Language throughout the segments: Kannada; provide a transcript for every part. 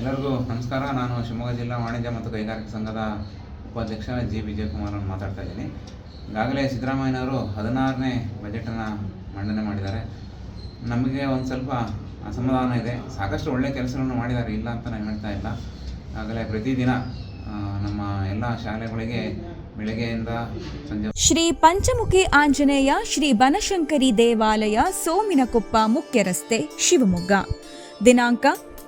ಎಲ್ಲರಿಗೂ ನಮಸ್ಕಾರ. ನಾನು ಶಿವಮೊಗ್ಗ ಜಿಲ್ಲಾ ವಾಣಿಜ್ಯ ಮತ್ತು ಕೈಗಾರಿಕಾ ಸಂಘದ ಉಪಾಧ್ಯಕ್ಷ ಜಿ. ವಿಜಯಕುಮಾರ್ ಅಂತ ಮಾತಾಡ್ತಾ ಇದ್ದೀನಿ. ಈಗಾಗಲೇ ಸಿದ್ದರಾಮಯ್ಯನವರು ಹದಿನಾರನೇ ಬಜೆಟನ್ನು ಮಂಡನೆ ಮಾಡಿದ್ದಾರೆ. ನಮಗೆ ಒಂದು ಸ್ವಲ್ಪ ಅಸಮಾಧಾನ ಇದೆ. ಸಾಕಷ್ಟು ಒಳ್ಳೆಯ ಕೆಲಸಗಳನ್ನು ಮಾಡಿದ್ದಾರೆ. ಇಲ್ಲ ಅಂತ ನಾನು ಹೇಳ್ತಾ ಇಲ್ಲ. ಆಗಲೇ ಪ್ರತಿದಿನ ನಮ್ಮ ಎಲ್ಲ ಶಾಲೆಗಳಿಗೆ ಬೆಳಗ್ಗೆಯಿಂದ ಶ್ರೀ ಪಂಚಮುಖಿ ಆಂಜನೇಯ, ಶ್ರೀ ಬನಶಂಕರಿ ದೇವಾಲಯ, ಸೋಮಿನಕೊಪ್ಪ ಮುಖ್ಯ ರಸ್ತೆ ಶಿವಮೊಗ್ಗ. ದಿನಾಂಕ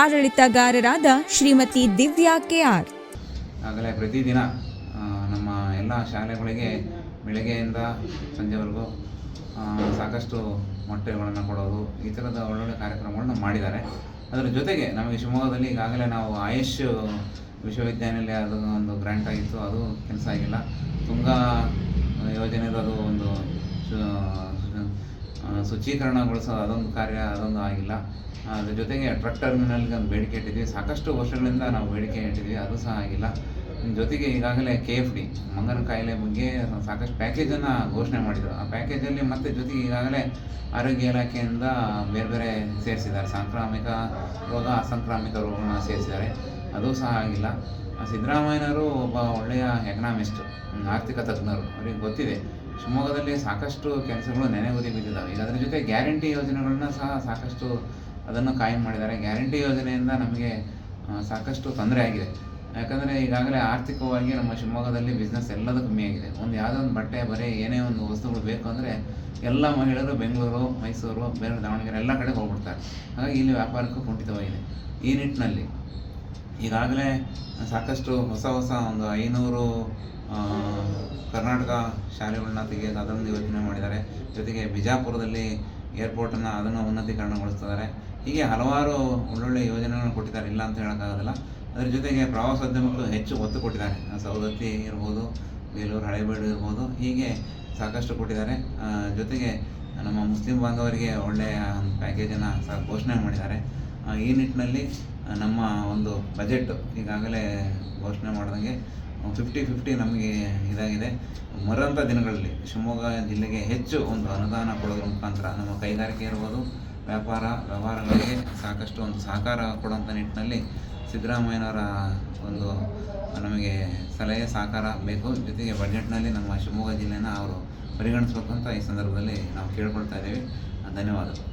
ಆಡಳಿತಗಾರರಾದ ಶ್ರೀಮತಿ ದಿವ್ಯಾ ಕೆಆರ್. ಆಗಲೇ ಪ್ರತಿದಿನ ನಮ್ಮ ಎಲ್ಲ ಶಾಲೆಗಳಿಗೆ ಬೆಳಗ್ಗೆಯಿಂದ ಸಂಜೆವರೆಗೂ ಸಾಕಷ್ಟು ಮೊಟ್ಟೆಗಳನ್ನು ಕೊಡೋದು, ಈ ಥರದ ಒಳ್ಳೊಳ್ಳೆ ಕಾರ್ಯಕ್ರಮಗಳನ್ನು ಮಾಡಿದ್ದಾರೆ. ಅದರ ಜೊತೆಗೆ ನಮಗೆ ಶಿವಮೊಗ್ಗದಲ್ಲಿ ಈಗಾಗಲೇ ನಾವು ಆಯುಷ್ ವಿಶ್ವವಿದ್ಯಾನಿಲಯ ಅದು ಒಂದು ಗ್ರ್ಯಾಂಟ್ ಆಗಿತ್ತು, ಅದು ಕೆಲಸ ಆಗಿಲ್ಲ. ತುಂಗಾ ಯೋಜನೆದು ಅದು ಒಂದು ಶುಚೀಕರಣಗೊಳಿಸೋದು ಅದೊಂದು ಕಾರ್ಯ, ಅದೊಂದು ಆಗಿಲ್ಲ. ಅದ್ರ ಜೊತೆಗೆ ಟ್ರಕ್ ಟರ್ಮಿನಲ್ಗೆ ಒಂದು ಬೇಡಿಕೆ ಇಟ್ಟಿದ್ವಿ ಸಾಕಷ್ಟು ವರ್ಷಗಳಿಂದ ನಾವು ಬೇಡಿಕೆ ಇಟ್ಟಿದ್ವಿ ಅದು ಸಹ ಆಗಿಲ್ಲ. ಜೊತೆಗೆ ಈಗಾಗಲೇ ಕೆ ಎಫ್ ಡಿ ಮಂಗನ ಕಾಯಿಲೆ ಬಗ್ಗೆ ಸಾಕಷ್ಟು ಪ್ಯಾಕೇಜನ್ನು ಘೋಷಣೆ ಮಾಡಿದರು. ಆ ಪ್ಯಾಕೇಜಲ್ಲಿ ಮತ್ತೆ ಜೊತೆಗೆ ಈಗಾಗಲೇ ಆರೋಗ್ಯ ಇಲಾಖೆಯಿಂದ ಬೇರೆ ಬೇರೆ ಸೇರಿಸಿದ್ದಾರೆ. ಸಾಂಕ್ರಾಮಿಕ ರೋಗ, ಅಸಾಂಕ್ರಾಮಿಕ ರೋಗಗಳನ್ನ ಸೇರಿಸಿದ್ದಾರೆ. ಅದು ಸಹ ಆಗಿಲ್ಲ. ಸಿದ್ದರಾಮಯ್ಯನವರು ಒಬ್ಬ ಒಳ್ಳೆಯ ಎಕನಾಮಿಸ್ಟ್, ಆರ್ಥಿಕ ತಜ್ಞರು. ಅವರಿಗೆ ಗೊತ್ತಿದೆ. ಶಿವಮೊಗ್ಗದಲ್ಲಿ ಸಾಕಷ್ಟು ಕೆಲಸಗಳು ನೆನೆಗುದಿ ಬಿದ್ದಿದ್ದಾವೆ. ಈಗ ಅದರ ಜೊತೆ ಗ್ಯಾರಂಟಿ ಯೋಜನೆಗಳನ್ನ ಸಹ ಸಾಕಷ್ಟು ಅದನ್ನು ಕಾಯಂ ಮಾಡಿದ್ದಾರೆ. ಗ್ಯಾರಂಟಿ ಯೋಜನೆಯಿಂದ ನಮಗೆ ಸಾಕಷ್ಟು ತೊಂದರೆ ಆಗಿದೆ. ಯಾಕಂದರೆ ಈಗಾಗಲೇ ಆರ್ಥಿಕವಾಗಿ ನಮ್ಮ ಶಿವಮೊಗ್ಗದಲ್ಲಿ ಬಿಸ್ನೆಸ್ ಎಲ್ಲದೂ ಕಮ್ಮಿ ಆಗಿದೆ. ಒಂದು ಯಾವುದೋ ಒಂದು ಬಟ್ಟೆ, ಬರೀ, ಏನೇ ಒಂದು ವಸ್ತುಗಳು ಬೇಕು ಅಂದರೆ ಎಲ್ಲ ಮಹಿಳೆಯರು ಬೆಂಗಳೂರು, ಮೈಸೂರು, ಬೇರೆ ದಾವಣಗೆರೆ ಎಲ್ಲ ಕಡೆ ಹೋಗ್ಬಿಡ್ತಾರೆ. ಹಾಗಾಗಿ ಇಲ್ಲಿ ವ್ಯಾಪಾರಕ್ಕೂ ಕುಂಠಿತವಾಗಿದೆ. ಈ ನಿಟ್ಟಿನಲ್ಲಿ ಈಗಾಗಲೇ ಸಾಕಷ್ಟು ಹೊಸ ಹೊಸ ಒಂದು ಐನೂರು ಕರ್ನಾಟಕ ಶಾಲೆಗಳನ್ನ ತೆಗೆಯೋದು ಅದೊಂದು ಯೋಚನೆ ಮಾಡಿದ್ದಾರೆ. ಜೊತೆಗೆ ಬಿಜಾಪುರದಲ್ಲಿ ಏರ್ಪೋರ್ಟನ್ನು ಅದನ್ನು ಉನ್ನತೀಕರಣಗೊಳಿಸ್ತಿದ್ದಾರೆ. ಹೀಗೆ ಹಲವಾರು ಒಳ್ಳೊಳ್ಳೆ ಯೋಜನೆಗಳನ್ನು ಕೊಟ್ಟಿದ್ದಾರೆ. ಇಲ್ಲ ಅಂತ ಹೇಳೋಕ್ಕಾಗೋದಿಲ್ಲ. ಅದರ ಜೊತೆಗೆ ಪ್ರವಾಸೋದ್ಯಮಕ್ಕೂ ಹೆಚ್ಚು ಒತ್ತು ಕೊಟ್ಟಿದ್ದಾರೆ. ಸವದತ್ತಿ ಇರ್ಬೋದು, ಬೇಲೂರು, ಹಳೇಬೀಡು ಇರ್ಬೋದು, ಹೀಗೆ ಸಾಕಷ್ಟು ಕೊಟ್ಟಿದ್ದಾರೆ. ಜೊತೆಗೆ ನಮ್ಮ ಮುಸ್ಲಿಂ ಬಾಂಧವರಿಗೆ ಒಳ್ಳೆಯ ಒಂದು ಪ್ಯಾಕೇಜನ್ನು ಸಹ ಘೋಷಣೆ ಮಾಡಿದ್ದಾರೆ. ಈ ನಿಟ್ಟಿನಲ್ಲಿ ನಮ್ಮ ಒಂದು ಬಜೆಟ್ ಈಗಾಗಲೇ ಘೋಷಣೆ ಮಾಡಿದಂಗೆ ಫಿಫ್ಟಿ ಫಿಫ್ಟಿ ನಮಗೆ ಇದಾಗಿದೆ. ಮರಂತ ದಿನಗಳಲ್ಲಿ ಶಿವಮೊಗ್ಗ ಜಿಲ್ಲೆಗೆ ಹೆಚ್ಚು ಒಂದು ಅನುದಾನ ಕೊಡೋದ್ರ ಮುಖಾಂತರ ನಮ್ಮ ಕೈಗಾರಿಕೆ ಇರ್ಬೋದು, ವ್ಯಾಪಾರ, ವ್ಯವಹಾರಗಳಿಗೆ ಸಾಕಷ್ಟು ಒಂದು ಸಹಕಾರ ಕೊಡೋಂಥ ನಿಟ್ಟಿನಲ್ಲಿ ಸಿದ್ದರಾಮಯ್ಯನವರ ಒಂದು ನಮಗೆ ಸಲಹೆ, ಸಹಕಾರ ಬೇಕು. ಜೊತೆಗೆ ಬಜೆಟ್ನಲ್ಲಿ ನಮ್ಮ ಶಿವಮೊಗ್ಗ ಜಿಲ್ಲೆನ ಅವರು ಪರಿಗಣಿಸ್ಬೇಕು ಅಂತ ಈ ಸಂದರ್ಭದಲ್ಲಿ ನಾವು ಕೇಳ್ಕೊಳ್ತಾ ಇದ್ದೀವಿ. ಧನ್ಯವಾದಗಳು.